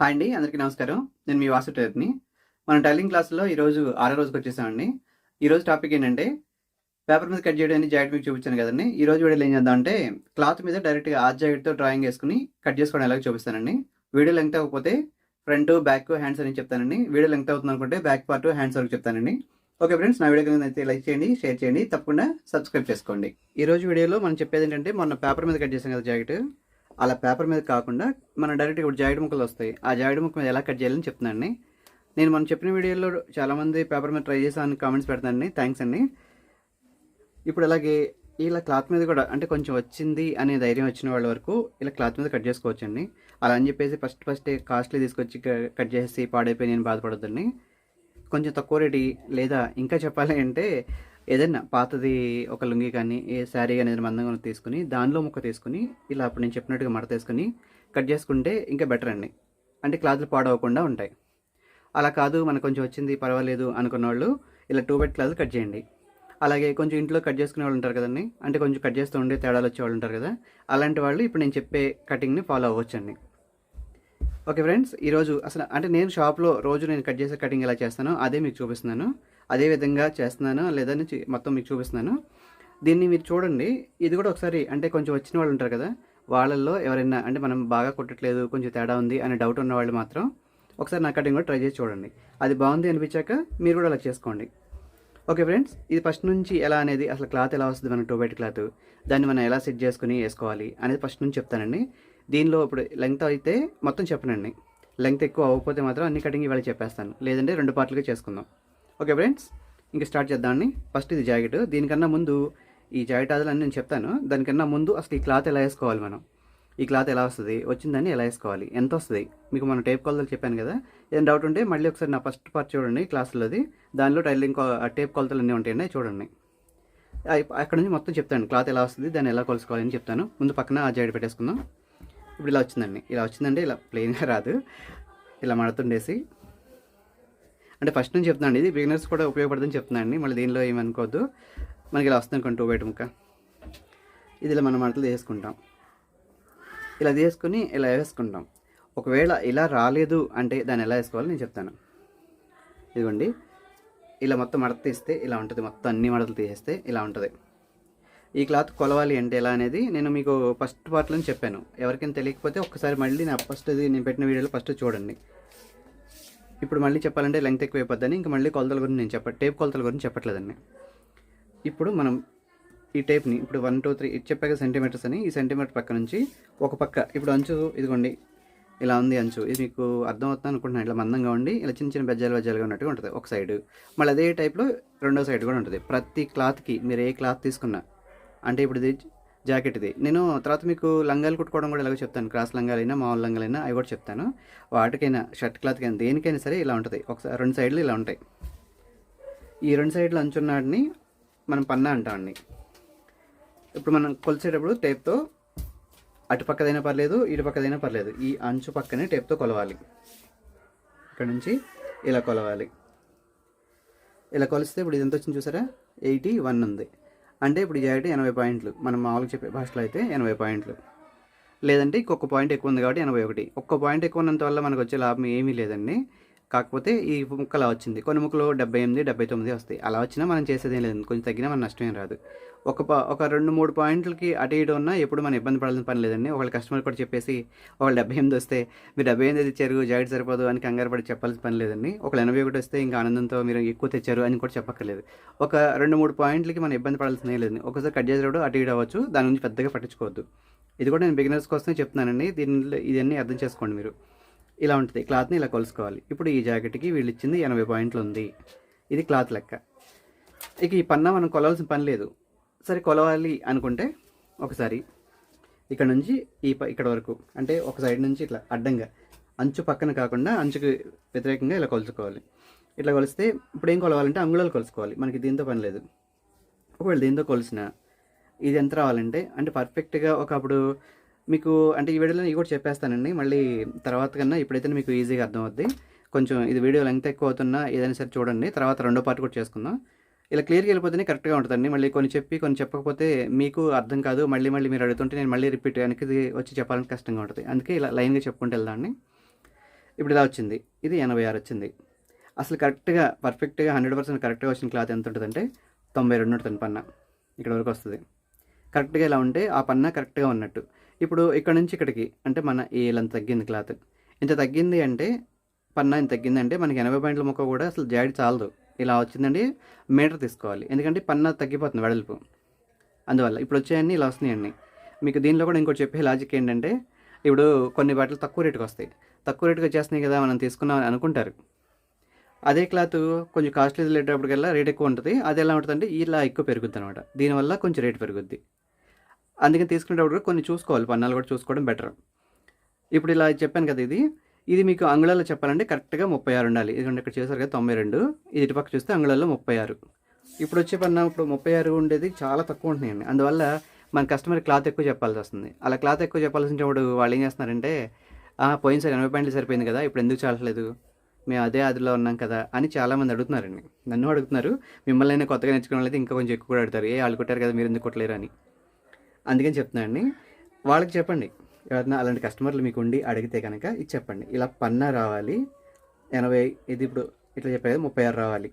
Hi అండి అందరికీ నమస్కారం. నేను మీ వాసు టైర్ని మన టైలింగ్ క్లాస్లో ఈరోజు ఆరో రోజుకి వచ్చేసామండి. ఈరోజు టాపిక్ ఏంటంటే పేపర్ మీద కట్ చేయడానికి జాకెట్ మీకు చూపించాను కదండి. ఈ రోజు వీడియోలో ఏం చేద్దాం అంటే క్లాత్ మీద డైరెక్ట్గా ఆ జాకెట్తో డ్రాయింగ్ వేసుకుని కట్ చేసుకోవడం ఎలాగో చూపిస్తానండి. వీడియో లెంగ్త్ అవ్వకపోతే ఫ్రంట్ బ్యాక్ హ్యాండ్స్ అని చెప్తానండి. వీడియో లెంగ్త్ అవుతుంది అనుకుంటే బ్యాక్ పార్ట్ హ్యాండ్స్ వరకు చెప్తానండి. ఓకే ఫ్రెండ్స్ నా వీడియో కనుక అయితే లైక్ చేయండి షేర్ చేయండి తప్పకుండా సబ్స్క్రైబ్ చేసుకోండి. ఈరోజు వీడియోలో మనం చెప్పేది ఏంటంటే మొన్న పేపర్ మీద కట్ చేసాం కదా జాకెట్. అలా పేపర్ మీద కాకుండా మన డైరెక్ట్ ఇప్పుడు జాయిడ్ ముక్కలు వస్తాయి. ఆ జాయిడ్ ముక్క మీద ఎలా కట్ చేయాలని చెప్తున్నాను నేను మనం చెప్పిన వీడియోలో చాలామంది పేపర్ మీద ట్రై చేశాను కామెంట్స్ పెడతానండి. థ్యాంక్స్ అండి. ఇప్పుడు అలాగే ఇలా క్లాత్ మీద కూడా అంటే కొంచెం వచ్చింది అనే ధైర్యం వచ్చిన వాళ్ళ వరకు ఇలా క్లాత్ మీద కట్ చేసుకోవచ్చండి. అలా అని చెప్పేసి ఫస్ట్ ఫస్ట్ కాస్ట్లీ తీసుకొచ్చి క- కట్ చేసి పాడైపోయి నేను బాధపడద్దండి. కొంచెం తక్కువ రేటు లేదా ఇంకా చెప్పాలి అంటే ఏదైనా పాతది ఒక లుంగి కానీ ఏ శారీ కానీ ఏదైనా మందంగా తీసుకుని దానిలో ముక్క తీసుకుని ఇలా అప్పుడు నేను చెప్పినట్టుగా మడత తీసుకుని కట్ చేసుకుంటే ఇంకా బెటర్ అండి. అంటే క్లాత్లు పాడవకుండా ఉంటాయి. అలా కాదు మనకు కొంచెం వచ్చింది పర్వాలేదు అనుకున్న వాళ్ళు ఇలా టూ బెడ్ క్లాత్లు కట్ చేయండి. అలాగే కొంచెం ఇంట్లో కట్ చేసుకునే వాళ్ళు ఉంటారు కదండి అంటే కొంచెం కట్ చేస్తూ ఉండే తేడాలు వచ్చే వాళ్ళు ఉంటారు కదా అలాంటి వాళ్ళు ఇప్పుడు నేను చెప్పే కటింగ్ని ఫాలో అవ్వచ్చండి. ఓకే ఫ్రెండ్స్ ఈరోజు అసలు అంటే నేను షాప్లో రోజు నేను కట్ చేసే కటింగ్ ఎలా చేస్తానో అదే మీకు చూపిస్తున్నాను. అదే విధంగా చేస్తున్నాను లేదని మొత్తం మీకు చూపిస్తున్నాను. దీన్ని మీరు చూడండి. ఇది కూడా ఒకసారి అంటే కొంచెం వచ్చిన వాళ్ళు ఉంటారు కదా వాళ్ళల్లో ఎవరైనా అంటే మనం బాగా కొట్టట్లేదు కొంచెం తేడా ఉంది అనే డౌట్ ఉన్న వాళ్ళు మాత్రం ఒకసారి నా కటింగ్ కూడా ట్రై చేసి చూడండి. అది బాగుంది అనిపించాక మీరు కూడా అలా చేసుకోండి. ఓకే ఫ్రెండ్స్ ఇది ఫస్ట్ నుంచి ఎలా అనేది అసలు క్లాత్ ఎలా వస్తుంది మన టూ బైట్ క్లాత్? దాన్ని మనం ఎలా సెట్ చేసుకుని వేసుకోవాలి అనేది ఫస్ట్ నుంచి చెప్తానండి. దీనిలో ఇప్పుడు లెంగ్త్ అయితే మొత్తం చెప్పనండి. లెంగ్త్ ఎక్కువ అవ్వకపోతే మాత్రం అన్ని కటింగ్ ఇవాళ చెప్పేస్తాను. లేదంటే రెండు పార్ట్లుగా చేసుకుందాం. ఓకే ఫ్రెండ్స్ ఇంకా స్టార్ట్ చేద్దామండి ఫస్ట్ ఇది జాకెట్ దీనికన్నా ముందు ఈ జాకెట్ అదలు నేను చెప్తాను. దానికన్నా ముందు అసలు ఈ క్లాత్ ఎలా వేసుకోవాలి మనం? ఈ క్లాత్ ఎలా వస్తుంది? వచ్చిందని ఎలా వేసుకోవాలి? ఎంత వస్తుంది? మీకు మనం టేప్ కొలతలు చెప్పాను కదా. ఏదైనా డౌట్ ఉంటే మళ్ళీ ఒకసారి నా ఫస్ట్ పార్ట్ చూడండి క్లాసులోది దానిలో టైలింగ్ టేప్ కొలతలు అన్నీ ఉంటాయండి. చూడండి. అక్కడ నుంచి మొత్తం చెప్తాను. క్లాత్ ఎలా వస్తుంది? దాన్ని ఎలా కొలుసుకోవాలని చెప్తాను. ముందు పక్కన ఆ జాకెట్ పెట్టేసుకుందాం. ఇప్పుడు ఇలా వచ్చిందండి. ఇలా వచ్చిందంటే ఇలా ప్లెయిన్గా రాదు. ఇలా మడుతుండేసి అంటే ఫస్ట్ నుంచి చెప్తున్నాను ఇది బిగినర్స్ కూడా ఉపయోగపడుతుందని చెప్తున్నాను మళ్ళీ దీనిలో ఏమనుకోవద్దు. మనకి ఇలా వస్తుంది అనుకోండి టూ బయట ముక్క ఇది ఇలా మనం మడతలు చేసుకుంటాం ఇలా తీసుకుని ఇలా వేసుకుంటాం. ఒకవేళ ఇలా రాలేదు అంటే దాన్ని ఎలా వేసుకోవాలో నేను చెప్తాను. ఇదిగోండి. ఇలా మొత్తం మడత తీస్తే ఇలా ఉంటుంది. మొత్తం అన్ని మడతలు తీసేస్తే ఇలా ఉంటుంది. ఈ క్లాత్ కొలవాలి అంటే ఎలా అనేది నేను మీకు ఫస్ట్ పార్ట్లో చెప్పాను. ఎవరికైనా తెలియకపోతే ఒక్కసారి మళ్ళీ నా ఫస్ట్ నేను పెట్టిన వీడియోలో ఫస్ట్ చూడండి. ఇప్పుడు మళ్ళీ చెప్పాలంటే లెంగ్త్ ఎక్కువ అయిపోద్దని ఇంకా మళ్ళీ కొలతల గురించి నేను చెప్ప టేప్ కొలతల గురించి చెప్పట్లేదండి. ఇప్పుడు మనం ఈ టేప్ని ఇప్పుడు వన్ టూ త్రీ ఇది చెప్పాక సెంటీమీటర్స్ అని ఈ సెంటీమీటర్ పక్క నుంచి ఒక పక్క ఇప్పుడు అంచు ఇదిగోండి ఇలా ఉంది అంచు ఇది మీకు అర్థం అవుతుంది అనుకుంటున్నాను ఇట్లా మందంగా ఉండి ఇలా చిన్న చిన్న బెజ్జాలు బెజ్జాలుగా ఉన్నట్టుగా ఉంటుంది ఒక సైడ్ మళ్ళీ అదే టైప్లో రెండో సైడ్ కూడా ఉంటుంది. ప్రతి క్లాత్కి మీరు ఏ క్లాత్ తీసుకున్నా అంటే ఇప్పుడు ఇది జాకెట్ ఇది నేను తర్వాత మీకు లంగాలు కుట్టుకోవడం కూడా ఎలాగో చెప్తాను. క్రాస్ లంగాలైనా మామూలు లంగాలైనా అవి కూడా చెప్తాను. వాటికైనా షర్ట్ క్లాత్కైనా దేనికైనా సరే ఇలా ఉంటుంది. ఒకసారి రెండు సైడ్లు ఇలా ఉంటాయి. ఈ రెండు సైడ్లు అంచున్నాడిని మనం పన్నా అంటామండి ఇప్పుడు మనం కొలిచేటప్పుడు టేప్తో అటు పక్కదైనా పర్లేదు ఇటు పక్కదైనా పర్లేదు. ఈ అంచు పక్కనే టేప్తో కొలవాలి. ఇక్కడ నుంచి ఇలా కొలవాలి. ఇలా కొలిస్తే ఇప్పుడు ఇది ఎంత వచ్చింది చూసారా? ఎయిటీ వన్ ఉంది. అంటే ఇప్పుడు జాకెట్ ఎనభై పాయింట్లు. మనం మామూలుగా చెప్పే భాషలో అయితే ఎనభై పాయింట్లు. లేదంటే ఇంకొక పాయింట్ ఎక్కువ ఉంది కాబట్టి ఎనభై ఒకటి. ఒక్క పాయింట్ ఎక్కువ ఉన్నంత వల్ల మనకు వచ్చే లాభం ఏమీ లేదండి. కాకపోతే ఈ ముక్క అలా వచ్చింది. కొన్ని ముక్కలు డెబ్బై ఎనిమిది డెబ్బై తొమ్మిది వస్తాయి. అలా వచ్చినా మనం చేసేదేం లేదు. కొంచెం తగ్గినా మన నష్టం ఏం రాదు. ఒక ప ఒక రెండు మూడు పాయింట్లకి అటు ఇటు ఉన్నా ఎప్పుడు మనం ఇబ్బంది పడాల్సిన పని లేదండి. ఒకళ్ళు కస్టమర్ కూడా చెప్పేసి ఒకళ్ళు డెబ్బై ఎనిమిది వస్తే మీరు డెబ్బై ఎనిమిది తెచ్చారు జాకెట్ సరిపోదు అని కంగారు పడి చెప్పాల్సిన పని లేదండి. ఒకళ్ళు ఎనభై ఒకటి వస్తే ఇంకా ఆనందంతో మీరు ఎక్కువ తెచ్చారు అని కూడా చెప్పక్కర్లేదు. ఒక రెండు మూడు పాయింట్లకి మనం ఇబ్బంది పడాల్సిన లేదండి. ఒకసారి కట్ చేసేటప్పుడు అటు ఇటు అవ్వచ్చు. దాని గురించి పెద్దగా పట్టించుకోవద్దు. ఇది కూడా నేను బిగినర్స్ కోసమే చెప్తున్నానండి. దీనిలో ఇదన్నీ అర్థం చేసుకోండి మీరు. ఇలా ఉంటుంది. క్లాత్ని ఇలా కొలుసుకోవాలి. ఇప్పుడు ఈ జాకెట్కి వీళ్ళు ఇచ్చింది ఎనభై పాయింట్లు ఉంది. ఇది క్లాత్ లెక్క. ఇక ఈ పన్నా మనం కొలవాల్సిన పని లేదు. సరే కొలవాలి అనుకుంటే ఒకసారి ఇక్కడ నుంచి ఈ ప ఇక్కడ వరకు అంటే ఒక సైడ్ నుంచి ఇట్లా అడ్డంగా అంచు పక్కన కాకుండా అంచుకు వ్యతిరేకంగా ఇలా కొలుచుకోవాలి. ఇట్లా కొలిస్తే ఇప్పుడు ఏం కొలవాలంటే అంగుళాలు కొలుసుకోవాలి మనకి దీంతో పని లేదు. ఒకవేళ దీంతో కొలిసిన ఇది ఎంత రావాలంటే అంటే పర్ఫెక్ట్గా ఒక అప్పుడు మీకు అంటే ఈ వీడియోలో ఇవి కూడా చెప్పేస్తానండి. మళ్ళీ తర్వాత కన్నా ఇప్పుడైతే మీకు ఈజీగా అర్థమవుద్ది. కొంచెం ఇది వీడియో లెంగ్త్ ఎక్కువ అవుతున్నా ఏదైనా సరే చూడండి. తర్వాత రెండో పార్ట్ కూడా చేసుకుందాం. ఇలా క్లియర్గా వెళ్ళిపోతేనే కరెక్ట్గా ఉంటుందండి. మళ్ళీ కొన్ని చెప్పి కొన్ని చెప్పకపోతే మీకు అర్థం కాదు. మళ్ళీ మళ్ళీ మీరు అడుగుతుంటే నేను మళ్ళీ రిపీట్ వెనక్కి వచ్చి చెప్పాలని కష్టంగా ఉంటుంది. అందుకే ఇలా లైన్గా చెప్పుకుంటూ వెళ్దాండి ఇప్పుడు ఇలా వచ్చింది. ఇది ఎనభై ఆరు వచ్చింది. అసలు కరెక్ట్గా పర్ఫెక్ట్గా హండ్రెడ్ పర్సెంట్ కరెక్ట్గా వచ్చిన క్లాత్ ఎంత ఉంటుందంటే తొంభై రెండు ఉంటుంది పన్న. ఇక్కడ వరకు వస్తుంది. కరెక్ట్గా ఇలా ఉంటే ఆ పన్న కరెక్ట్గా ఉన్నట్టు. ఇప్పుడు ఇక్కడ నుంచి ఇక్కడికి అంటే మన ఏలంత తగ్గింది క్లాత్? ఇంత తగ్గింది అంటే పన్నా ఇంత తగ్గింది అంటే మనకి ఎనభై పాయింట్ల ముక్క కూడా అసలు జాడి చాలదు. ఇలా వచ్చిందండి మీటర్ తీసుకోవాలి. ఎందుకంటే పన్న తగ్గిపోతుంది వెడల్పు. అందువల్ల ఇప్పుడు వచ్చాయన్నీ ఇలా వస్తున్నాయండి మీకు దీనిలో కూడా ఇంకోటి చెప్పే లాజిక్ ఏంటంటే ఇప్పుడు కొన్ని బట్టలు తక్కువ రేటుకి వస్తాయి. తక్కువ రేటుకి వచ్చేస్తున్నాయి కదా మనం తీసుకున్నాం అని అనుకుంటారు. అదే క్లాత్ కొంచెం కాస్ట్లీ వెళ్ళేటప్పటికల్లా రేట్ ఎక్కువ ఉంటుంది. అది ఎలా ఉంటుందంటే ఇలా ఎక్కువ పెరుగుద్ది అనమాట దీనివల్ల కొంచెం రేట్ పెరుగుద్ది. అందుకని తీసుకునేటప్పుడు కొన్ని చూసుకోవాలి. పన్నాలు కూడా చూసుకోవడం బెటర్ ఇప్పుడు ఇలా చెప్పాను కదా ఇది. ఇది మీకు అంగుళాల్లో చెప్పాలంటే కరెక్ట్గా ముప్పై ఆరు ఉండాలి. ఎందుకంటే ఇక్కడ చేశారు కదా తొంభై రెండు. ఇది ఇటుపక్క చూస్తే అంగుళాల్లో ముప్పై ఆరు. ఇప్పుడు వచ్చే పన్న ఇప్పుడు ముప్పై ఆరు ఉండేది చాలా తక్కువ ఉంటున్నాయండి. అందువల్ల మన కస్టమర్ క్లాత్ ఎక్కువ చెప్పాల్సి వస్తుంది. అలా క్లాత్ ఎక్కువ చెప్పాల్సినప్పుడు వాళ్ళు ఏం చేస్తున్నారంటే "ఆ, పోయినసారి ఎనభై పాయింట్లు సరిపోయింది కదా ఇప్పుడు ఎందుకు చాలట్లేదు? మేము అదే అదిలో ఉన్నాం కదా అని చాలామంది అడుగుతున్నారండి. నన్ను అడుగుతున్నారు మిమ్మల్ని అయినా కొత్తగా నేర్చుకున్న వాళ్ళైతే ఇంకా కొంచెం ఎక్కువ కూడా అడుగుతారు. ఏ వాళ్ళు కొట్టారు కదా మీరు ఎందుకు కొట్టలేరు అని. అందుకని చెప్తున్నానండి వాళ్ళకి చెప్పండి. ఎవరైనా అలాంటి కస్టమర్లు మీకు ఉండి అడిగితే కనుక ఇది చెప్పండి. ఇలా పన్నా రావాలి ఎనభై ఇది ఇప్పుడు ఇట్లా చెప్పేది ముప్పై ఆరు రావాలి.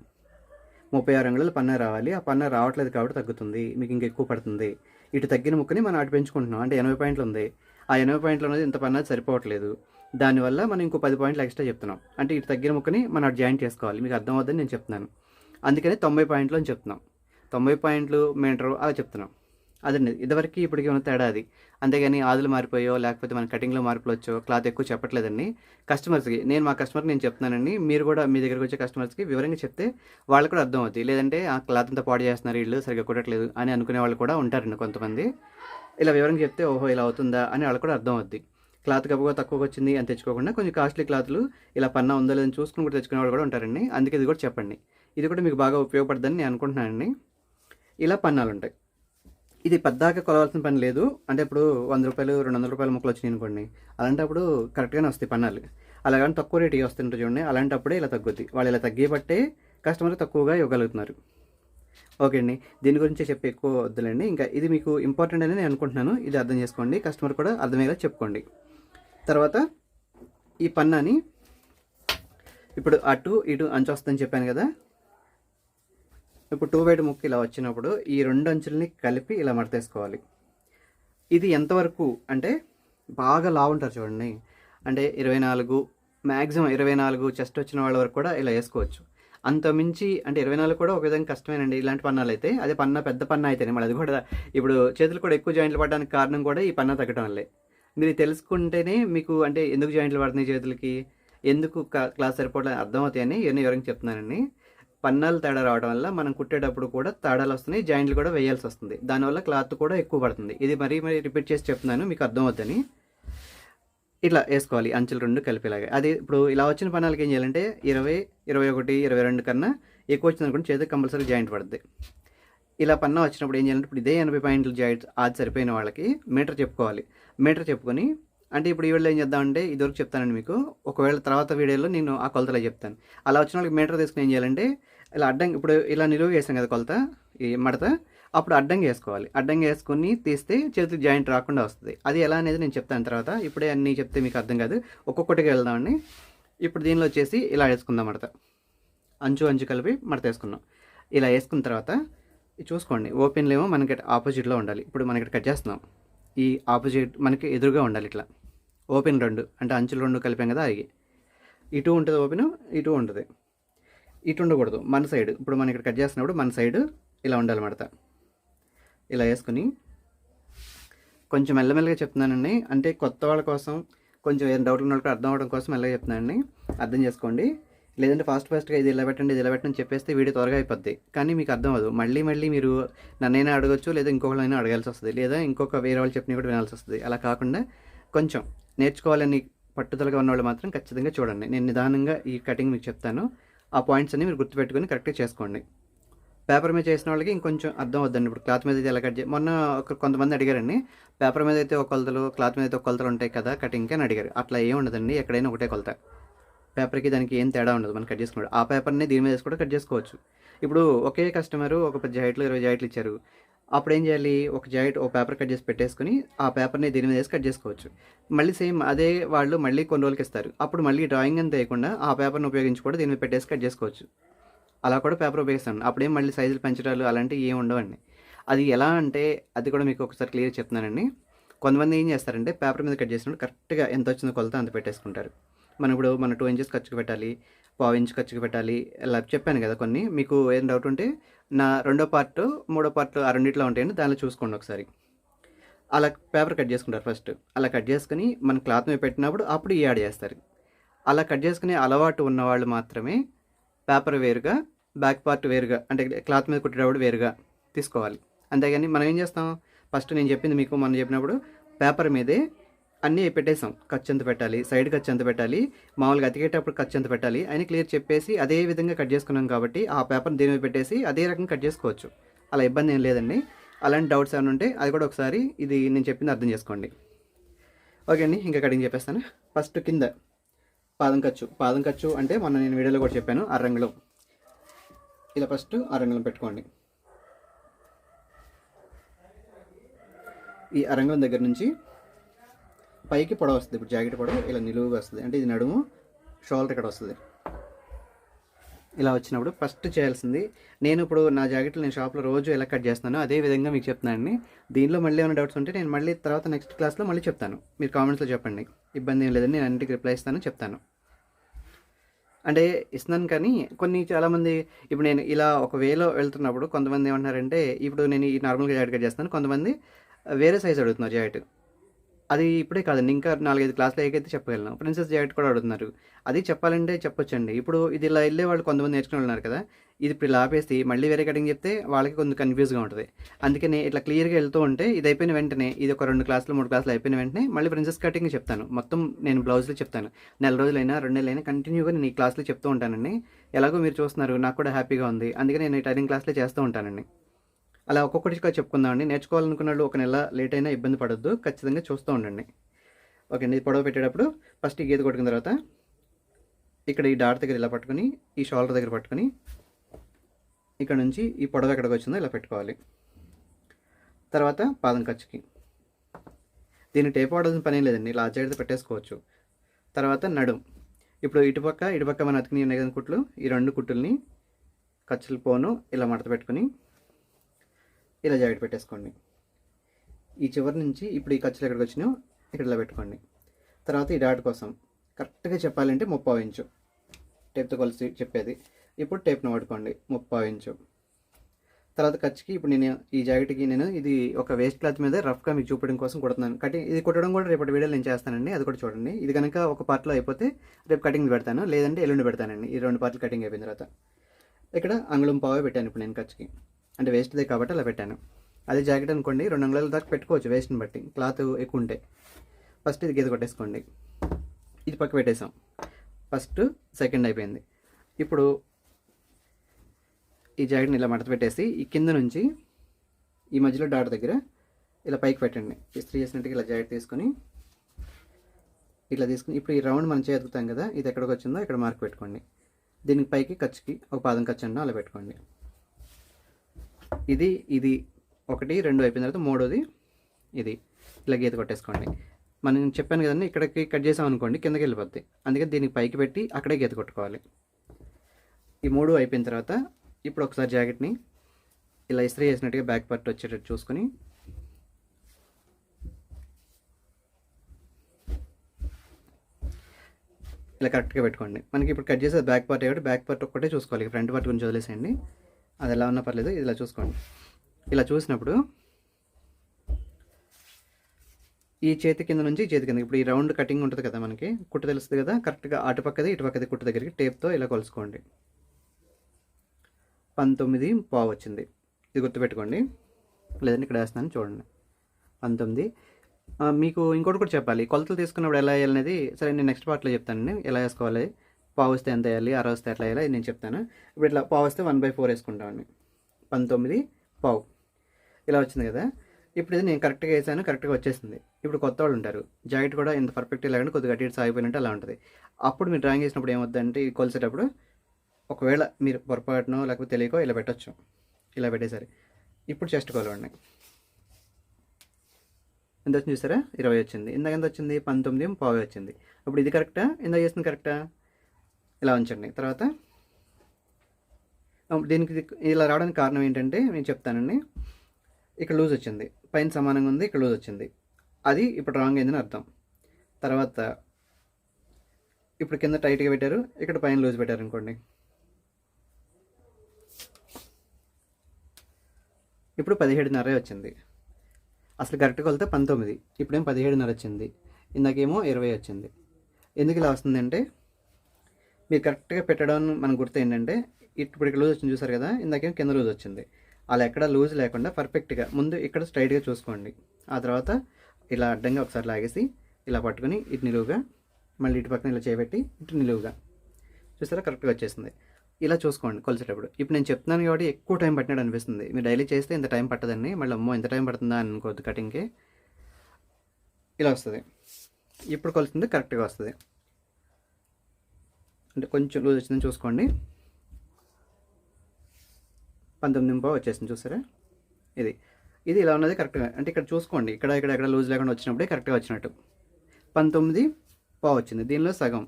ముప్పై ఆరు అంగుళాలు పన్నా రావాలి. ఆ పన్నా రావట్లేదు కాబట్టి తగ్గుతుంది. మీకు ఇంకా ఎక్కువ పడుతుంది. ఇటు తగ్గిన ముక్కని మనం అటు పెంచుకుంటున్నాం. అంటే ఎనభై పాయింట్లు ఉంది. ఆ ఎనభై పాయింట్లు అనేది ఇంత పన్నా సరిపోవట్లేదు. దానివల్ల మనం ఇంకో పది పాయింట్లు ఎక్స్ట్రా చెప్తున్నాం. అంటే ఇటు తగ్గిన ముక్కని మనం అటు జాయిన్ చేసుకోవాలి. మీకు అర్థం అవుతుందని నేను చెప్తున్నాను. అందుకని తొంభై పాయింట్లు అని చెప్తున్నాం. తొంభై పాయింట్లు మీటర్ అలా చెప్తున్నాం. అదండి ఇదివరకు ఇప్పటికి ఉన్న తేడా అది. అంతేగాని ఆదులు మారిపోయో లేకపోతే మన కటింగ్లో మార్పులు వచ్చో క్లాత్ ఎక్కువ చెప్పట్లేదండి. కస్టమర్స్కి నేను మా కస్టమర్కి నేను చెప్తున్నానండి. మీరు కూడా మీ దగ్గరకు వచ్చే కస్టమర్స్కి వివరంగా చెప్తే వాళ్ళకి కూడా అర్థం అవుతుంది లేదంటే ఆ క్లాత్ అంతా పాడు చేస్తున్నారు వీళ్ళు సరిగ్గా కుట్టట్లేదు అని అనుకునే వాళ్ళు కూడా ఉంటారండి కొంతమంది. ఇలా వివరంగా చెప్తే ఓహో ఇలా అవుతుందా అని వాళ్ళకి కూడా అర్థం అవుద్ది. క్లాత్ గబగా తక్కువగా వచ్చింది అని తెచ్చుకోకుండా కొంచెం కాస్ట్లీ క్లాత్లు ఇలా పన్నా ఉందో లేదని చూసుకుని కూడా తెచ్చుకునే వాళ్ళు కూడా ఉంటారండి. అందుకే ఇది కూడా చెప్పండి. ఇది కూడా మీకు బాగా ఉపయోగపడుతుందని నేను అనుకుంటున్నానండి. ఇలా పన్నాలు ఉంటాయి ఇది పెద్దాక కొలవాల్సిన పని లేదు. అంటే ఇప్పుడు వంద రూపాయలు రెండు వందల రూపాయల ముక్కలు వచ్చినాయి అనుకోండి. అలాంటప్పుడు కరెక్ట్గానే వస్తాయి పన్నాలు. అలాగని తక్కువ రేటు వస్తుంటారు చూడండి. అలాంటప్పుడే ఇలా తగ్గుద్ది. వాళ్ళు ఇలా తగ్గిపట్టే కస్టమర్ తక్కువగా ఇవ్వగలుగుతున్నారు. ఓకే అండి. దీని గురించి చెప్పి ఎక్కువ వద్దులేండి. ఇంకా ఇది మీకు ఇంపార్టెంట్ అని నేను అనుకుంటున్నాను. ఇది అర్థం చేసుకోండి. కస్టమర్ కూడా అర్థమయ్యేలా చెప్పుకోండి. తర్వాత ఈ పన్నాని ఇప్పుడు అటు ఇటు అంచు వస్తుందని చెప్పాను కదా. ఇప్పుడు టూ బైట్ ముక్కు ఇలా వచ్చినప్పుడు ఈ రెండు అంచుల్ని కలిపి ఇలా మడతేసుకోవాలి. ఇది ఎంతవరకు అంటే బాగా లావు ఉంటారు చూడండి. అంటే ఇరవై నాలుగు మ్యాక్సిమం ఇరవై నాలుగు చెస్ట్ వచ్చిన వాళ్ళ వరకు కూడా ఇలా వేసుకోవచ్చు. అంత మించి అంటే ఇరవై నాలుగు కూడా ఒక విధంగా కష్టమేనండి. ఇలాంటి పన్నాలు అయితే అదే పన్న పెద్ద పన్న అయితేనే మళ్ళీ అది కూడా ఇప్పుడు చేతులు కూడా ఎక్కువ జాయింట్లు పడడానికి కారణం కూడా ఈ పన్న తగ్గడం వల్లే. మీరు తెలుసుకుంటేనే మీకు అంటే ఎందుకు జాయింట్లు పడుతున్నాయి చేతులకి? ఎందుకు క్లాస్ సరిపోవడం అర్థమవుతాయని ఇవన్నీ వివరంగా చెప్తున్నానండి. పన్నాలు తేడా రావడం వల్ల మనం కుట్టేటప్పుడు కూడా తేడాలు వస్తున్నాయి జాయింట్లు కూడా వేయాల్సి వస్తుంది. దానివల్ల క్లాత్ కూడా ఎక్కువ పడుతుంది. ఇది మరీ మరీ రిపీట్ చేసి చెప్తున్నాను మీకు అర్థమవుతుంది ఇట్లా వేసుకోవాలి అంచులు రెండు కలిపేలాగా. అది ఇప్పుడు ఇలా వచ్చిన పన్నాలకి ఏం చేయాలంటే ఇరవై ఇరవై ఒకటి ఇరవై రెండు కన్నా ఎక్కువ వచ్చింది అనుకుంటే చేతికి కంపల్సరీ జాయింట్ పడుతుంది ఇలా పన్నా వచ్చినప్పుడు ఏం చేయాలంటే ఇప్పుడు ఇదే ఎనభై పాయింట్లు జాయింట్ అది సరిపోయిన వాళ్ళకి మీటర్ చెప్పుకోవాలి. మీటర్ చెప్పుకొని అంటే ఇప్పుడు ఈ వీడియోలో ఏం చేద్దామంటే ఇదివరకు చెప్తానండి మీకు. ఒకవేళ తర్వాత వీడియోలో నేను ఆ కొలతలో చెప్తాను. అలా వచ్చిన వాళ్ళకి మీటర్ తీసుకుని ఏం చేయాలంటే ఇలా అడ్డంగా ఇప్పుడు ఇలా నిలువ వేసాం కదా కొలత ఈ మడత అప్పుడు అడ్డంగా వేసుకోవాలి. అడ్డంగా వేసుకుని తీస్తే చేతికి జాయింట్ రాకుండా వస్తుంది. అది ఎలా అనేది నేను చెప్తాను తర్వాత. ఇప్పుడే అన్నీ చెప్తే మీకు అర్థం కాదు. ఒక్కొక్కటిగా వెళ్దామండి. ఇప్పుడు దీనిలో వచ్చేసి ఇలా వేసుకుందాం మడత. అంచు అంచు కలిపి మడత వేసుకున్నాం. ఇలా వేసుకున్న తర్వాత చూసుకోండి. ఓపెన్లో ఏమో మనకి ఆపోజిట్లో ఉండాలి. ఇప్పుడు మనకి కట్ చేస్తున్నాం. ఈ ఆపోజిట్ మనకి ఎదురుగా ఉండాలి ఇట్లా. ఓపెన్ రెండు అంటే అంచులు రెండు కలిపాం కదా అవి ఇటు ఉంటుంది ఓపెన్ ఇటు ఉంటుంది. ఇటు ఉండకూడదు. మన సైడ్. ఇప్పుడు మనం ఇక్కడ కట్ చేస్తున్నప్పుడు మన సైడ్ ఇలా ఉండాలి ఇలా వేసుకుని కొంచెం మెల్లమెల్లగా చెప్తున్నానండి. అంటే కొత్త వాళ్ళ కోసం కొంచెం ఏదైనా డౌట్లు ఉన్న వాళ్ళకి అర్థం అవడం కోసం మెల్లగా చెప్తున్నానండి. అర్థం చేసుకోండి. లేదంటే ఫాస్ట్ ఫాస్ట్గా ఇది ఇలా పెట్టండి ఇది ఇలా పెట్టండి చెప్పేస్తే వీడియో త్వరగా అయిపోద్ది. కానీ మీకు అర్థం అవ్వదు. మళ్ళీ మళ్ళీ మీరు నన్నైనా అడగొచ్చు లేదా ఇంకొకళ్ళైనా అడగాల్సి వస్తుంది. లేదా ఇంకొక వేరే వాళ్ళు చెప్పినా కూడా వినాల్సి వస్తుంది. అలా కాకుండా కొంచెం నేర్చుకోవాలని పట్టుదలగా ఉన్న వాళ్ళు మాత్రం ఖచ్చితంగా చూడండి. నేను నిదానంగా ఈ కటింగ్ మీకు చెప్తాను. ఆ పాయింట్స్ అన్ని మీరు గుర్తుపెట్టుకొని కరెక్ట్గా చేసుకోండి. పేపర్ మీద చేసిన వాళ్ళకి ఇంకొంచెం అర్థం అవుద్దండి. ఇప్పుడు క్లాత్ మీద అయితే ఎలా కట్ చే మొన్న ఒక కొంతమంది అడిగారండి. పేపర్ మీద అయితే ఒక కొలతలు క్లాత్ మీద అయితే ఒక కొలతలు ఉంటాయి కదా కటింగ్కి అని అడిగారు. అట్లా ఏం ఉండదండి ఎక్కడైనా ఒకటే కొలత. పేపర్కి దానికి ఏం తేడా ఉండదు మనం కట్ చేసుకున్నాడు ఆ పేపర్ని దీని మీద వేసి కూడా కట్ చేసుకోవచ్చు. ఇప్పుడు ఒకే కస్టమరు ఒక పది జాయిట్లు ఇరవై జాయిట్లు ఇచ్చారు. అప్పుడు ఏం చేయాలి? ఒక జాకెట్ ఒక పేపర్ కట్ చేసి పెట్టేసుకుని ఆ పేపర్ని దీని మీద వేసి కట్ చేసుకోవచ్చు. మళ్ళీ సేమ్ అదే వాళ్ళు మళ్ళీ కొన్ని రోజులకి ఇస్తారు. అప్పుడు మళ్ళీ డ్రాయింగ్ అని వేయకుండా ఆ పేపర్ని ఉపయోగించి కూడా దీని మీద పెట్టేసి కట్ చేసుకోవచ్చు. అలా కూడా పేపర్ ఉపయోగిస్తాను. అప్పుడేం మళ్ళీ సైజులు పెంచడాలు అలాంటివి ఏమి ఉండవండి. అది ఎలా అంటే అది కూడా మీకు ఒకసారి క్లియర్ చెప్తున్నానండి. కొంతమంది ఏం చేస్తారంటే పేపర్ మీద కట్ చేసినప్పుడు కరెక్ట్గా ఎంత వచ్చిందో కొలత అంత పెట్టేసుకుంటారు. మనం ఇప్పుడు మన టూ ఇంచెస్ ఖర్చుకు పెట్టాలి పావు ఇంచ్ ఖర్చుకు పెట్టాలి ఇలా చెప్పాను కదా కొన్ని. మీకు ఏం డౌట్ ఉంటే నా రెండో పార్ట్ మూడో పార్ట్ ఆ రెండిట్లో ఉంటాయండి. దానిలో చూసుకోండి ఒకసారి. అలా పేపర్ కట్ చేసుకుంటారు ఫస్ట్. అలా కట్ చేసుకుని మన క్లాత్ మీద పెట్టినప్పుడు అప్పుడు ఈ యాడ్ చేస్తారు. అలా కట్ చేసుకునే అలవాటు ఉన్న వాళ్ళు మాత్రమే పేపర్ వేరుగా బ్యాక్ పార్ట్ వేరుగా అంటే క్లాత్ మీద కుట్టేటప్పుడు వేరుగా తీసుకోవాలి. అంతేగాని మనం ఏం చేస్తాం? ఫస్ట్ నేను చెప్పింది మీకు మనం చెప్పినప్పుడు పేపర్ మీదే అన్నీ పెట్టేసాం ఖర్చు ఎంత పెట్టాలి సైడ్ ఖర్చు ఎంత పెట్టాలి మామూలుగా అతికేటప్పుడు ఖర్చు ఎంత పెట్టాలి అని క్లియర్ చెప్పేసి అదే విధంగా కట్ చేసుకున్నాం కాబట్టి ఆ పేపర్ దీని మీద పెట్టేసి అదే రకంగా కట్ చేసుకోవచ్చు. అలా ఇబ్బంది ఏం లేదండి. అలాంటి డౌట్స్ ఏమైనా ఉంటే అది కూడా ఒకసారి ఇది నేను చెప్పింది అర్థం చేసుకోండి. ఓకే అండి ఇంకా కటింగ్ చెప్పేస్తాను. ఫస్ట్ కింద పాదం ఖర్చు. పాదం ఖర్చు అంటే మొన్న నేను వీడియోలో కూడా చెప్పాను అరంగుళం ఇలా ఫస్ట్ అరంగుళం పెట్టుకోండి. ఈ అరంగుళం దగ్గర నుంచి పైకి పొడవ వస్తుంది. ఇప్పుడు జాకెట్ పొడవ ఇలా నిలువుగా వస్తుంది. అంటే ఇది నడుము షోల్డర్ ఇక్కడ వస్తుంది. ఇలా వచ్చినప్పుడు ఫస్ట్ చేయాల్సింది నేను ఇప్పుడు నా జాకెట్లు నేను షాప్లో రోజు ఎలా కట్ చేస్తున్నాను అదే విధంగా మీకు చెప్తున్నాను దీనిలో మళ్ళీ ఏమైనా డౌట్స్ ఉంటే నేను మళ్ళీ తర్వాత నెక్స్ట్ క్లాస్లో మళ్ళీ చెప్తాను. మీరు కామెంట్స్లో చెప్పండి. ఇబ్బంది ఏం లేదని నేను అన్నిటికీ రిప్లై ఇస్తాను చెప్తాను. అంటే ఇస్తున్నాను కానీ కొన్ని చాలామంది ఇప్పుడు నేను ఇలా ఒక వేలో వెళ్తున్నప్పుడు కొంతమంది ఏమంటున్నారంటే ఇప్పుడు నేను ఈ నార్మల్గా జాకెట్ కట్ చేస్తాను కొంతమంది వేరే సైజ్ అడుగుతున్నారు జాకెట్. అది ఇప్పుడే కాదండి. ఇంకా నాలుగైదు క్లాసులు ఏకైతే చెప్పగలను. ప్రిన్సెస్ జాకెట్ కూడా అడుగుతున్నారు అది చెప్పాలంటే చెప్పొచ్చండి. ఇప్పుడు ఇది ఇలా వెళ్ళే వాళ్ళు కొంతమంది నేర్చుకుని ఉన్నారు కదా ఇది ఇప్పుడు ఇలా ఆపేసి మళ్ళీ వేరే కటింగ్ చెప్తే వాళ్ళకి కొంచెం కన్ఫ్యూజ్గా ఉంటుంది. అందుకని ఇట్లా క్లియర్గా వెళ్తూ ఉంటే ఇది అయిపోయిన వెంటనే ఇది ఒక రెండు క్లాసులు మూడు క్లాసులు అయిపోయిన వెంటనే మళ్ళీ ప్రిన్సెస్ కటింగ్ చెప్తాను. మొత్తం నేను బ్లౌజులు చెప్తాను. నెల రోజులైనా రెండు నెలలైనా కంటిన్యూగా నేను ఈ క్లాసులు చెప్తూ ఉంటానండి. ఎలాగో మీరు చూస్తున్నారు నాకు కూడా హ్యాపీగా ఉంది. అందుకే నేను ఈ టైలింగ్ క్లాసులు చేస్తూ ఉంటానండి. అలా ఒక్కొక్కటిగా చెప్పుకుందామండి నేర్చుకోవాలనుకున్న వాళ్ళు ఒక నెల లేట్ అయినా ఇబ్బంది పడద్దు. ఖచ్చితంగా చూస్తూ ఉండండి. ఓకే అండి ఇది పొడవ పెట్టేటప్పుడు ఫస్ట్ ఈ గీత కొట్టుకున్న తర్వాత ఇక్కడ ఈ డాట్ దగ్గర ఇలా పట్టుకొని ఈ షోల్డర్ దగ్గర పట్టుకొని ఇక్కడ నుంచి ఈ పొడవ ఎక్కడికి వచ్చిందో ఇలా పెట్టుకోవాలి. తర్వాత పాదం ఖర్చుకి. దీన్ని టేప్ వాడాల్సిన పని లేదండి. ఇలా చేతితో పెట్టేసుకోవచ్చు. తర్వాత నడుం. ఇప్పుడు ఇటుపక్క ఇటుపక్క మన అతికి ఉన్నాయి కదా కుట్లు. ఈ రెండు కుట్టుల్ని ఖర్చులు పోను ఇలా మడత పెట్టుకుని ఇలా జాకెట్ పెట్టేసుకోండి. ఈ చివరి నుంచి ఇప్పుడు ఈ ఖర్చులు ఎక్కడికి వచ్చినాయో ఇక్కడ ఇలా పెట్టుకోండి. తర్వాత ఈ డాట్ కోసం కరెక్ట్గా చెప్పాలంటే ముప్పావు ఇంచు. టేప్తో కలిసి చెప్పేది. ఇప్పుడు టేప్ను వాడుకోండి ముప్పావు ఇంచు. తర్వాత ఖర్చుకి ఇప్పుడు నేను ఈ జాకెట్కి నేను ఇది ఒక వేస్ట్ క్లాత్ మీద రఫ్గా మీకు చూపడం కోసం కుడుతున్నాను. కటింగ్ ఇది కుట్టడం కూడా రేపటి వీడియోలో నేను చేస్తానండి అది కూడా చూడండి. ఇది కనుక ఒక పార్ట్లో అయిపోతే రేపు కటింగ్ పెడతాను లేదంటే ఎల్లుండి పెడతానండి. ఈ రెండు పార్ట్లు కటింగ్ అయిపోయిన తర్వాత. ఇక్కడ అంగుళం పావే పెట్టాను ఇప్పుడు నేను ఖర్చుకి. అంటే వేస్ట్దే కాబట్టి అలా పెట్టాను. అదే జాకెట్ అనుకోండి రెండు అంగుళాల దాకా పెట్టుకోవచ్చు వేస్ట్ని బట్టి. క్లాత్ ఎక్కువ ఉంటే. ఫస్ట్ ఇది గీత కొట్టేసుకోండి. ఇది పక్క పెట్టేసాం. ఫస్ట్ సెకండ్ అయిపోయింది. ఇప్పుడు ఈ జాకెట్ని ఇలా మడత పెట్టేసి ఈ కింద నుంచి ఈ మధ్యలో డాట్ దగ్గర ఇలా పైకి పెట్టండి. ఇస్త్రీ చేసినట్టుగా ఇలా జాకెట్ తీసుకొని ఇట్లా తీసుకుని ఇప్పుడు ఈ రౌండ్ మనం చేతుకుతాం కదా ఇది ఎక్కడికి వచ్చిందో ఇక్కడ మార్క్ పెట్టుకోండి. దీనికి పైకి ఖర్చుకి ఒక పాదం ఖర్చు అన్న అలా పెట్టుకోండి. ఇది ఇది ఒకటి రెండు అయిపోయిన తర్వాత మూడోది ఇది. ఇలా గీత కొట్టేసుకోండి. మనం చెప్పాను కదండి ఇక్కడికి కట్ చేసాం అనుకోండి కిందకి వెళ్ళిపోద్ది. అందుకని దీనికి పైకి పెట్టి అక్కడే గీత కొట్టుకోవాలి. ఈ మూడు అయిపోయిన తర్వాత ఇప్పుడు ఒకసారి జాకెట్ని ఇలా ఇస్త్రీ చేసినట్టుగా బ్యాక్ పార్ట్ వచ్చేటట్టు చూసుకొని ఇలా కరెక్ట్గా పెట్టుకోండి. మనకి ఇప్పుడు కట్ చేసేది బ్యాక్ పార్ట్ కాబట్టి బ్యాక్ పార్ట్ ఒక్కటే చూసుకోవాలి. ఫ్రంట్ పార్ట్ గురించి వదిలేసేయండి. అది ఎలా ఉన్నా పర్లేదు ఇలా చూసుకోండి. ఇలా చూసినప్పుడు ఈ చేతి కింద నుంచి చేతి కింద ఇప్పుడు ఈ రౌండ్ కటింగ్ ఉంటుంది కదా మనకి కుట్టు తెలుస్తుంది కదా కరెక్ట్గా అటుపక్కది ఇటుపక్కది కుట్టు దగ్గరికి టేప్తో ఇలా కొలుసుకోండి పంతొమ్మిది పావు వచ్చింది. ఇది గుర్తుపెట్టుకోండి. లేదంటే ఇక్కడ వేస్తున్నాను చూడండి. పంతొమ్మిది. మీకు ఇంకోటి కూడా చెప్పాలి. కొలతలు తీసుకున్నప్పుడు ఎలా వేయాలనేది సరే నేను నెక్స్ట్ పార్ట్లో చెప్తానండి. ఎలా వేసుకోవాలి? పావు వస్తే ఎంత వేయాలి? అర వస్తే ఎట్లా వేయాలి? నేను చెప్తాను. ఇప్పుడు ఇట్లా పావు వస్తే వన్ బై ఫోర్ వేసుకుంటామండి. పంతొమ్మిది పావు. ఇలా వచ్చింది కదా. ఇప్పుడు ఇది నేను కరెక్ట్గా వేసాను కరెక్ట్గా వచ్చేసింది. ఇప్పుడు కొత్త వాళ్ళు ఉంటారు. జాకెట్ కూడా ఇంత పర్ఫెక్ట్ లేకుండా కొద్దిగా అటు ఇటు సాగిపోయినట్టు అలా ఉంటుంది. అప్పుడు మీరు డ్రాయింగ్ చేసినప్పుడు ఏమవుతుందంటే ఈ కొలిసేటప్పుడు ఒకవేళ మీరు పొరపాటునో లేకపోతే తెలియకో ఇలా పెట్టచ్చు. ఇలా పెట్టేసరి ఇప్పుడు చెస్ట్ కొలవండి ఎంత వచ్చింది చూసారా? ఇరవై వచ్చింది. ఇందాక ఎంత వచ్చింది? పంతొమ్మిది పావు వచ్చింది. ఇప్పుడు ఇది కరెక్టా? ఇందాక చేసింది కరెక్టా? ఇలా ఉంచండి. తర్వాత దీనికి ఇలా రావడానికి కారణం ఏంటంటే నేను చెప్తానండి. ఇక్కడ లూజ్ వచ్చింది. పైన సమానంగా ఉంది ఇక్కడ లూజ్ వచ్చింది. అది ఇప్పుడు రాంగ్ అయిందని అర్థం. తర్వాత ఇప్పుడు కింద టైట్గా పెట్టారు ఇక్కడ పైన లూజ్ పెట్టారు అనుకోండి. ఇప్పుడు పదిహేడున్నర వచ్చింది. అసలు కరెక్ట్గా వెళ్తే పంతొమ్మిది. ఇప్పుడేం పదిహేడున్నర వచ్చింది. ఇందాకేమో ఇరవై వచ్చింది. ఎందుకు ఇలా వస్తుందంటే మీరు కరెక్ట్గా పెట్టడం మనకు గుర్తు ఏంటంటే ఇప్పుడు ఇక్కడ లూజ్ వచ్చింది చూసారు కదా ఇందాకేమో కింద లూజ్ వచ్చింది. అలా ఎక్కడ లూజ్ లేకుండా పర్ఫెక్ట్గా ముందు ఇక్కడ స్ట్రైట్గా చూసుకోండి. ఆ తర్వాత ఇలా అడ్డంగా ఒకసారి లాగేసి ఇలా పట్టుకొని ఇటు నిలువుగా మళ్ళీ ఇటు పక్కన ఇలా చేయబెట్టి ఇటు నిలువుగా. చూసారా? కరెక్ట్గా వచ్చేసింది. ఇలా చూసుకోండి కొలిసేటప్పుడు. ఇప్పుడు నేను చెప్తున్నాను కాబట్టి ఎక్కువ టైం పట్టినట్టు అనిపిస్తుంది. మీరు డైలీ చేస్తే ఇంత టైం పట్టదండి. మళ్ళీ అమ్మో ఎంత టైం పడుతుందా అని అనుకోవద్దు కటింగ్కి. ఇలా వస్తుంది. ఇప్పుడు కొలుస్తుంది కరెక్ట్గా వస్తుంది. అంటే కొంచెం లూజ్ వచ్చిందని చూసుకోండి. పంతొమ్మిది పావు వచ్చేసింది చూసారా? ఇది. ఇది ఇలా ఉన్నది కరెక్ట్గా అంటే ఇక్కడ చూసుకోండి. ఇక్కడ ఇక్కడ ఎక్కడ లూజ్ లేకుండా వచ్చినప్పుడే కరెక్ట్గా వచ్చినట్టు. పంతొమ్మిది పావు వచ్చింది. దీనిలో సగం.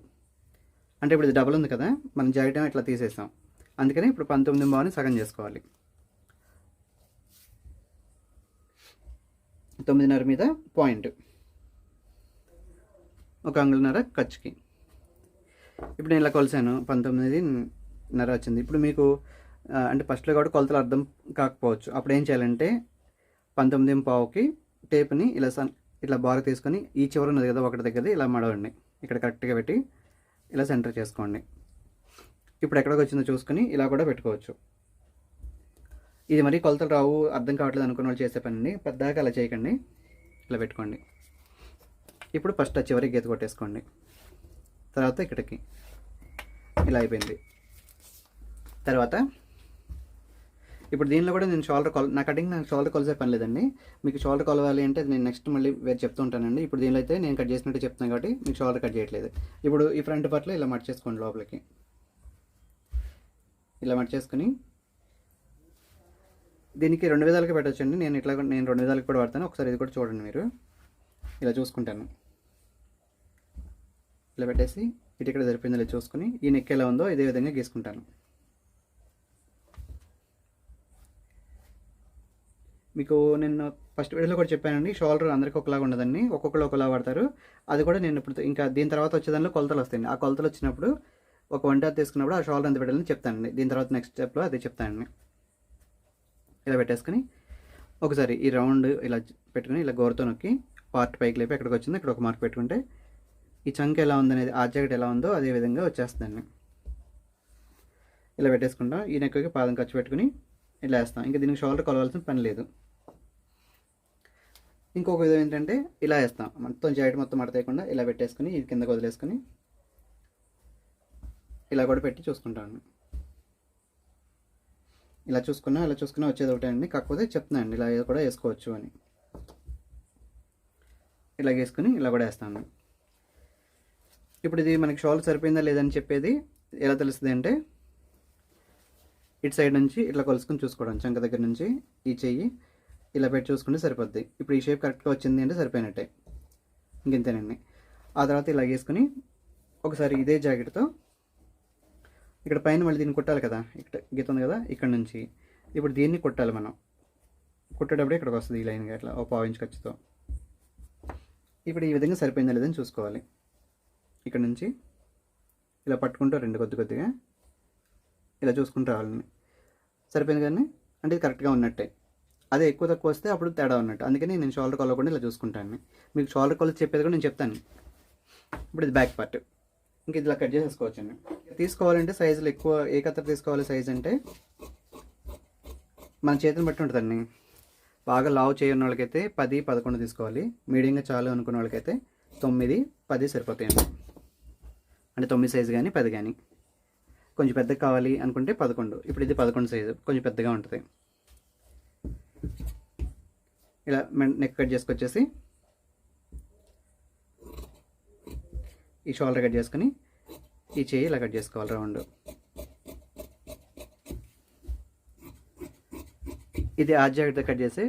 అంటే ఇప్పుడు ఇది డబల్ ఉంది కదా. మనం జాకెట్ ఇట్లా తీసేసాం. అందుకని ఇప్పుడు పంతొమ్మిది పావుని సగం చేసుకోవాలి. తొమ్మిదిన్నర మీద పాయింట్. ఒక అంగుళన్నర ఖర్చుకి ఇప్పుడు నేను ఇలా కొలిసాను. పంతొమ్మిదిన్నర వచ్చింది. ఇప్పుడు మీకు అంటే ఫస్ట్లో కూడా కొలతలు అర్థం కాకపోవచ్చు. అప్పుడు ఏం చేయాలంటే పంతొమ్మిది పావుకి టేప్ని ఇలా సన్ ఇట్లా బాగా తీసుకొని ఈ చివర ఉన్నది కదా ఒకటి దగ్గర ఇలా మడవండి. ఇక్కడ కరెక్ట్గా పెట్టి ఇలా సెంటర్ చేసుకోండి. ఇప్పుడు ఎక్కడికి వచ్చిందో చూసుకొని ఇలా కూడా పెట్టుకోవచ్చు. ఇది మరి కొలతలు రావు అర్థం కావట్లేదు అనుకున్న వాళ్ళు చేసే పని పెద్దగా అలా చేయకండి. ఇలా పెట్టుకోండి. ఇప్పుడు ఫస్ట్ ఆ చివరికి గీత కొట్టేసుకోండి. తర్వాత ఇక్కడికి. ఇలా అయిపోయింది. తర్వాత ఇప్పుడు దీనిలో కూడా నేను షోల్డర్ కొల నా కటింగ్ నాకు షోల్డర్ కొలిసే పని లేదండి. మీకు షోల్డర్ కొలవాలి అంటే నేను నెక్స్ట్ మళ్ళీ వేరే చెప్తూ ఉంటానండి. ఇప్పుడు దీనిలో అయితే నేను కట్ చేసినట్టు చెప్తాను కాబట్టి మీకు షోల్డర్ కట్ చేయట్లేదు. ఇప్పుడు ఈ ఫ్రంట్ పార్ట్లో ఇలా మట్ చేసుకోండి లోపలికి. ఇలా మట్ చేసుకుని దీనికి రెండు విధాలుగా పెట్టొచ్చండి. నేను ఇట్లా నేను రెండు విధాలుగా కూడా వాడతాను. ఒకసారి ఇది కూడా చూడండి మీరు. ఇలా చూసుకుంటాను. ఇలా పెట్టేసి ఇటు ఇక్కడ సరిపోయిందో ఇలా చూసుకుని ఈ నెక్ ఎలా ఉందో ఇదే విధంగా గీసుకుంటాను. మీకు నేను ఫస్ట్ వీడియోలో కూడా చెప్పానండి షోల్డర్ అందరికీ ఒకలాగా ఉండదండి ఒక్కొక్కరు ఒకలా వాడతారు. అది కూడా నేను ఇప్పుడు ఇంకా దీని తర్వాత వచ్చే దానిలో కొలతలు వస్తాయండి. ఆ కొలతలు వచ్చినప్పుడు ఒక వంట తీసుకున్నప్పుడు ఆ షోల్డర్ ఎంత పెట్టాలని చెప్తానండి. దీని తర్వాత నెక్స్ట్ స్టెప్లో అదే చెప్తానండి. ఇలా పెట్టేసుకుని ఒకసారి ఈ రౌండ్ ఇలా పెట్టుకుని ఇలా గోరతో నొక్కి పార్ట్ పైకి లేపి ఎక్కడికి వచ్చిందో ఇక్కడ ఒక మార్క్ పెట్టుకుంటే ఈ చంక్ ఎలా ఉందనేది ఆ జాకెట్ ఎలా ఉందో అదే విధంగా వచ్చేస్తుందండి. ఇలా పెట్టేసుకుంటాం. ఈ నెక్కకి పాదం ఖర్చు పెట్టుకుని ఇలా వేస్తాం. ఇంకా దీనికి షోల్డర్ కొలవాల్సిన పని లేదు. ఇంకొక విధం ఏంటంటే ఇలా వేస్తాం. మొత్తం జాకెట్ మొత్తం మడతేయకుండా ఇలా పెట్టేసుకుని ఇది కిందకు వదిలేసుకుని ఇలా కూడా పెట్టి చూసుకుంటాను ఇలా చూసుకున్నా ఇలా చూసుకున్నా వచ్చేది ఒకటే అండి. కాకపోతే చెప్తున్నాను ఇలా కూడా వేసుకోవచ్చు అని. ఇలా వేసుకుని ఇలా కూడా వేస్తాను. ఇప్పుడు ఇది మనకి షాల్ సరిపోయిందా లేదని చెప్పేది ఎలా తెలుస్తుంది అంటే ఇటు సైడ్ నుంచి ఇట్లా కొలుసుకుని చూసుకోవడం చంక దగ్గర నుంచి ఈ చెయ్యి ఇలా పెట్టి చూసుకుంటే సరిపోద్ది. ఇప్పుడు ఈ షేప్ కరెక్ట్గా వచ్చింది అంటే సరిపోయినట్టే. ఇంకెంతేనండి. ఆ తర్వాత ఇలా వేసుకుని ఒకసారి ఇదే జాకెట్తో ఇక్కడ పైన మళ్ళీ దీన్ని కుట్టాలి కదా ఇక్కడ గీత ఉంది కదా ఇక్కడ నుంచి. ఇప్పుడు దీన్ని కుట్టాలి మనం. కుట్టేటప్పుడు ఇక్కడికి వస్తుంది ఈ లైన్గా ఇట్లా ఓ పావు ఖర్చుతో. ఇప్పుడు ఈ విధంగా సరిపోయిందా లేదని చూసుకోవాలి. ఇక్కడ నుంచి ఇలా పట్టుకుంటూ రెండు కొద్ది కొద్దిగా ఇలా చూసుకుంటూ రావాలని. సరిపోయింది కానీ అంటే ఇది కరెక్ట్గా ఉన్నట్టే. అదే ఎక్కువ తక్కువ వస్తే అప్పుడు తేడా ఉన్నట్టు. అందుకని నేను షోల్డర్ కొలవకుండా ఇలా చూసుకుంటాను. మీకు షోల్డర్ కాల్ చెప్పేది కూడా నేను చెప్తాను. ఇప్పుడు ఇది బ్యాక్ పార్ట్ ఇంక ఇలా కట్ చేసేసుకోవచ్చు అండి తీసుకోవాలంటే సైజులు ఎక్కువ ఏ కత్తర తీసుకోవాలి సైజ్ అంటే మన చేతిని బట్టి ఉంటుందండి. బాగా లావు చేయని వాళ్ళకైతే పది పదకొండు తీసుకోవాలి. మీడియంగా చాలు అనుకున్న వాళ్ళకైతే తొమ్మిది పది సరిపోతాయండి. అంటే తొమ్మిది సైజు కానీ పది కానీ కొంచెం పెద్దగా కావాలి అనుకుంటే పదకొండు. ఇప్పుడు ఇది పదకొండు సైజు కొంచెం పెద్దగా ఉంటుంది. ఇలా నెక్ కట్ చేసుకొచ్చేసి ఈ షోల్డర్ కట్ చేసుకుని ఈ చేయి ఇలా కట్ చేసుకోవాలి రౌండ్. ఇది ఆ జాకెట్తో కట్ చేసి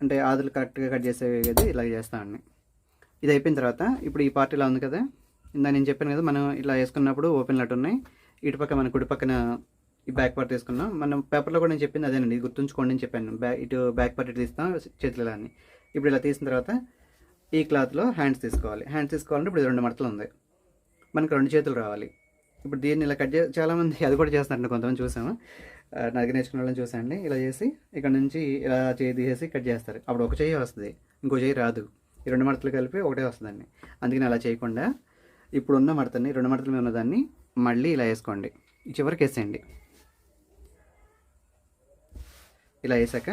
అంటే ఆదులు కరెక్ట్గా కట్ చేసేది ఇలా చేస్తామండి ఇది అయిపోయిన తర్వాత ఇప్పుడు ఈ పార్ట్ ఇలా ఉంది కదా. ఇందా నేను చెప్పాను కదా మనం ఇలా వేసుకున్నప్పుడు ఓపెన్ లట్ ఉన్నాయి. ఇటు పక్క మన కుడి పక్కన ఈ బ్యాక్ పార్ట్ తీసుకున్నాం. మనం పేపర్లో కూడా నేను చెప్పింది అదేనండి ఇది గుర్తుంచుకోండి అని చెప్పాను. బ్యాక్ ఇటు బ్యాక్ పార్ట్ ఇటు తీస్తాం చేతులు అని ఇప్పుడు ఇలా తీసిన తర్వాత ఈ క్లాత్లో హ్యాండ్స్ తీసుకోవాలి. హ్యాండ్స్ తీసుకోవాలంటే ఇప్పుడు ఇది రెండు మడతలు ఉంది. మనకు రెండు చేతులు రావాలి. ఇప్పుడు దీన్ని ఇలా కట్ చే చాలామంది అది కూడా చేస్తారండి కొంతమంది చూసాము. ఆ, నడిగి నేర్చుకున్న వాళ్ళని చూసాండి ఇలా చేసి ఇక్కడ నుంచి ఇలా చేయి తీసేసి కట్ చేస్తారు. అప్పుడు ఒక చేయి వస్తుంది ఇంకో చేయి రాదు. ఈ రెండు మడతలు కలిపి ఒకటే వస్తుందండి. అందుకని అలా చేయకుండా ఇప్పుడు ఉన్న మడతని రెండు మడతల మీద ఉన్నదాన్ని మళ్ళీ ఇలా వేసుకోండి. చివరికి వేసేయండి. ఇలా వేసాక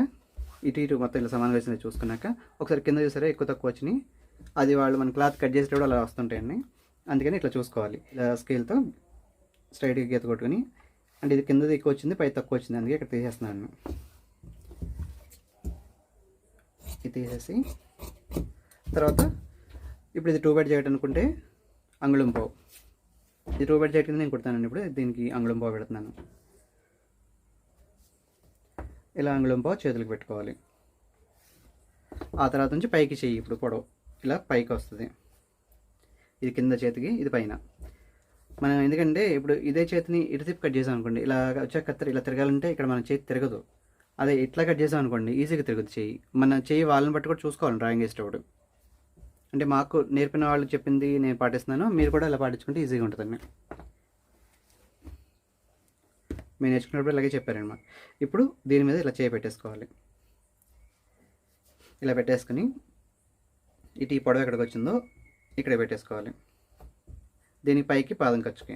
ఇటు ఇటు మొత్తం ఇలా సమానంగా వేసింది చూసుకున్నాక ఒకసారి కింద చూసారా ఎక్కువ తక్కువ వచ్చినాయి. అది వాళ్ళు మన క్లాత్ కట్ చేసేటప్పుడు అలా వస్తుంటాయండి. అందుకని ఇట్లా చూసుకోవాలి. ఇలా స్కేల్తో స్ట్రైట్గా గీత కొట్టుకుని అంటే ఇది కిందది ఎక్కువ వచ్చింది పై తక్కువ వచ్చింది అందుకే ఇక్కడ తీసేస్తున్నాను. ఇది తీసేసి తర్వాత ఇప్పుడు ఇది టూ బెడ్ చేయడం అనుకుంటే అంగుళం పావు. ఇది టూ చెట్టు నేను కుడతానండి ఇప్పుడు. దీనికి అంగుళం పావు పెడుతున్నాను. ఇలా అంగుళం పావు చేతులకు పెట్టుకోవాలి. ఆ తర్వాత నుంచి పైకి చెయ్యి ఇప్పుడు పొడవు. ఇలా పైకి వస్తుంది. ఇది కింద చేతికి ఇది పైన. మనం ఎందుకంటే ఇప్పుడు ఇదే చేతిని ఇటు కట్ చేసాం అనుకోండి ఇలా వచ్చే కత్తెర ఇలా తిరగాలంటే ఇక్కడ మన చేతి తిరగదు. అదే ఇట్లా కట్ చేసాం అనుకోండి ఈజీగా తిరుగుతుంది చెయ్యి. మన చెయ్యి వాళ్ళని బట్టి కూడా చూసుకోవాలి డ్రాయింగ్ వేసేటప్పుడు. అంటే మాకు నేర్పిన వాళ్ళు చెప్పింది నేను పాటిస్తున్నాను. మీరు కూడా ఇలా పాటించుకుంటే ఈజీగా ఉంటుందండి. మేము నేర్చుకున్నప్పుడు ఇలాగే చెప్పారనమాట ఇప్పుడు దీని మీద ఇలా చేయి పెట్టేసుకోవాలి. ఇలా పెట్టేసుకుని ఇటు ఈ పొడవ ఎక్కడికి వచ్చిందో ఇక్కడ పెట్టేసుకోవాలి. దీని పైకి పాదం ఖర్చుకి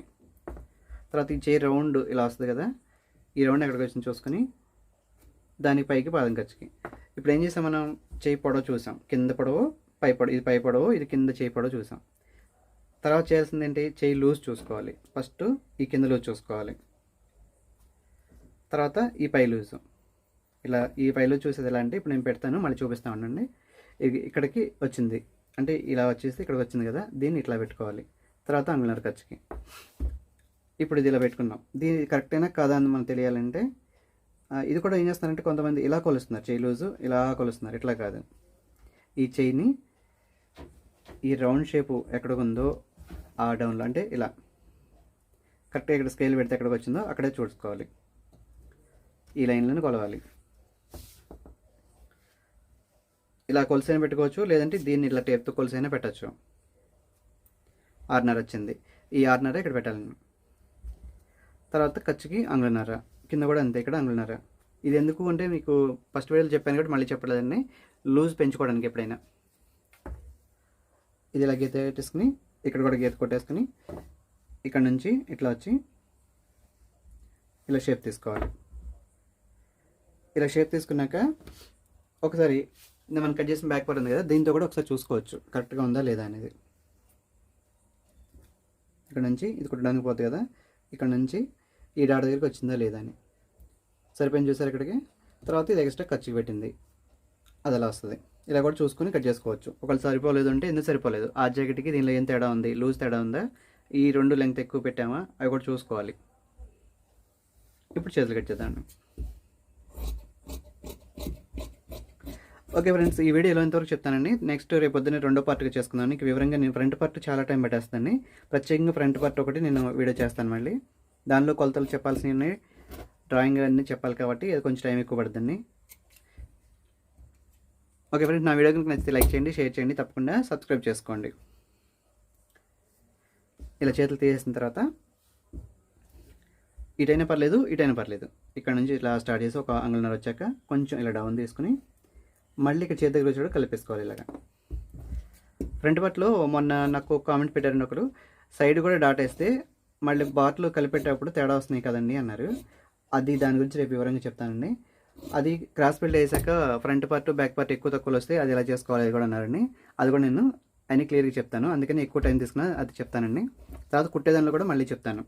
తర్వాత ఈ చేయి రౌండ్ ఇలా వస్తుంది కదా ఈ రౌండ్ ఎక్కడికి వచ్చింది చూసుకొని దాని పైకి పాదం ఖర్చుకి ఇప్పుడు ఏం చేసాం మనం? చేయి పొడవు చూసాం. కింద పొడవు పై ఇది పై పొడవు ఇది కింద చేయి చూసాం. తర్వాత చేయాల్సింది ఏంటి? చేయి లూజ్ చూసుకోవాలి. ఫస్ట్ ఈ కింద లూజ్ చూసుకోవాలి. తర్వాత ఈ పై లూజ్. ఇలా ఈ పై లూజ్ చూసేది ఎలా అంటే ఇప్పుడు నేను పెడతాను మళ్ళీ చూపిస్తా ఉండండి. ఇది ఇక్కడికి వచ్చింది. అంటే ఇలా వచ్చేసి ఇక్కడికి వచ్చింది కదా దీన్ని ఇట్లా పెట్టుకోవాలి. తర్వాత అంగుళర్ ఖర్చుకి. ఇప్పుడు ఇది ఇలా పెట్టుకున్నాం. దీని కరెక్ట్ అయినా కాదా అని మనకు తెలియాలంటే ఇది కూడా ఏం చేస్తారంటే కొంతమంది ఇలా కొలుస్తున్నారు. చేయి లూజు ఇలా కొలుస్తున్నారు. ఇట్లా కాదు. ఈ చేయిని ఈ రౌండ్ షేపు ఎక్కడ ఉందో ఆ డౌన్లో అంటే ఇలా. కరెక్ట్గా ఇక్కడ స్కేల్ పెడితే ఎక్కడికి వచ్చిందో అక్కడే చూసుకోవాలి. ఈ లైన్లను కొలవాలి. ఇలా కొలిసైనా పెట్టుకోవచ్చు లేదంటే దీన్ని ఇట్లా టేప్తో కొలిసైనా పెట్టచ్చు. ఆర్నర్ వచ్చింది. ఈ ఆర్నర్ ఇక్కడ పెట్టాలి. తర్వాత ఖర్చుకి అంగుళన్నర కింద కూడా అంతే ఇక్కడ అంగుళన్నర ఇది ఎందుకు అంటే మీకు ఫస్ట్ వీడియోలో చెప్పాను కాబట్టి మళ్ళీ చెప్పలేదండి. లూజ్ పెంచుకోవడానికి ఎప్పుడైనా. ఇది ఇలా గీత పెట్టేసుకుని ఇక్కడ కూడా గీత కొట్టేసుకుని ఇక్కడ నుంచి ఇట్లా వచ్చి ఇలా షేప్ తీసుకోవాలి. ఇలా షేప్ తీసుకున్నాక ఒకసారి మనం కట్ చేసిన బ్యాక్ పార్ట్ ఉంది కదా దీంతో కూడా ఒకసారి చూసుకోవచ్చు. కరెక్ట్గా ఉందా లేదా అనేది. ఇక్కడ నుంచి ఇది కుట్టడానికి పోతుంది కదా ఇక్కడ నుంచి ఈ డాట్ దగ్గరికి వచ్చిందా లేదా అని. సరిపోయింది చూసారు ఇక్కడికి? తర్వాత ఇది ఎక్స్ట్రా ఖర్చుకి పెట్టింది. అది అలా వస్తుంది. ఇలా కూడా చూసుకొని కట్ చేసుకోవచ్చు. ఒకవేళ సరిపోలేదు అంటే ఎందుకు సరిపోలేదు? ఆ జాకెట్కి దీనిలో ఏం తేడా ఉంది? లూజ్ తేడా ఉందా? ఈ రెండు లెంగ్త్ ఎక్కువ పెట్టామా? అవి కూడా చూసుకోవాలి. ఇప్పుడు చేతులు కట్ చేద్దాం. ఓకే ఫ్రెండ్స్ ఈ వీడియోలో ఎంతవరకు చెప్తానండి. నెక్స్ట్ రేపు పొద్దున్నే రెండో పార్ట్గా చేసుకుందాం. నీకు వివరంగా నేను ఫ్రంట్ పార్ట్ చాలా టైం పెట్టేస్తాను ప్రత్యేకంగా ఫ్రంట్ పార్ట్ ఒకటి నేను వీడియో చేస్తాను మళ్ళీ. దానిలో కొలతలు చెప్పాల్సినవి డ్రాయింగ్ అన్నీ చెప్పాలి కాబట్టి అది కొంచెం టైం ఎక్కువ పడుతుంది ఓకే ఫ్రెండ్స్ నా వీడియో కనుక నచ్చితే లైక్ చేయండి షేర్ చేయండి తప్పకుండా సబ్స్క్రైబ్ చేసుకోండి. ఇలా చేతులు తీసేసిన తర్వాత ఇటైనా పర్లేదు ఇటైనా పర్లేదు. ఇక్కడ నుంచి ఇట్లా స్టార్ట్ చేసి ఒక అంగుళన్నర వచ్చాక కొంచెం ఇలా డౌన్ తీసుకుని మళ్ళీ ఇక్కడ చేతి దగ్గర వచ్చి కూడా కలిపేసుకోవాలి ఇలాగా. ఫ్రంట్ పార్ట్లో మొన్న నాకు కామెంట్ పెట్టారండి ఒకరు. సైడ్ కూడా డాట్ వేస్తే మళ్ళీ బాట్లు కలిపేటప్పుడు తేడా వస్తున్నాయి కదండి అన్నారు. అది దాని గురించి రేపు వివరంగా చెప్తానండి. అది క్రాస్ బిల్డ్ వేసాక ఫ్రంట్ పార్ట్ బ్యాక్ పార్ట్ ఎక్కువ తక్కువలు వస్తే అది ఎలా చేసుకోవాలి అది కూడా అన్నారండి. అది కూడా నేను అన్ని క్లియర్గా చెప్తాను. అందుకని ఎక్కువ టైం తీసుకున్నా అది చెప్తానండి. తర్వాత కుట్టేదానిలో కూడా మళ్ళీ చెప్తాను.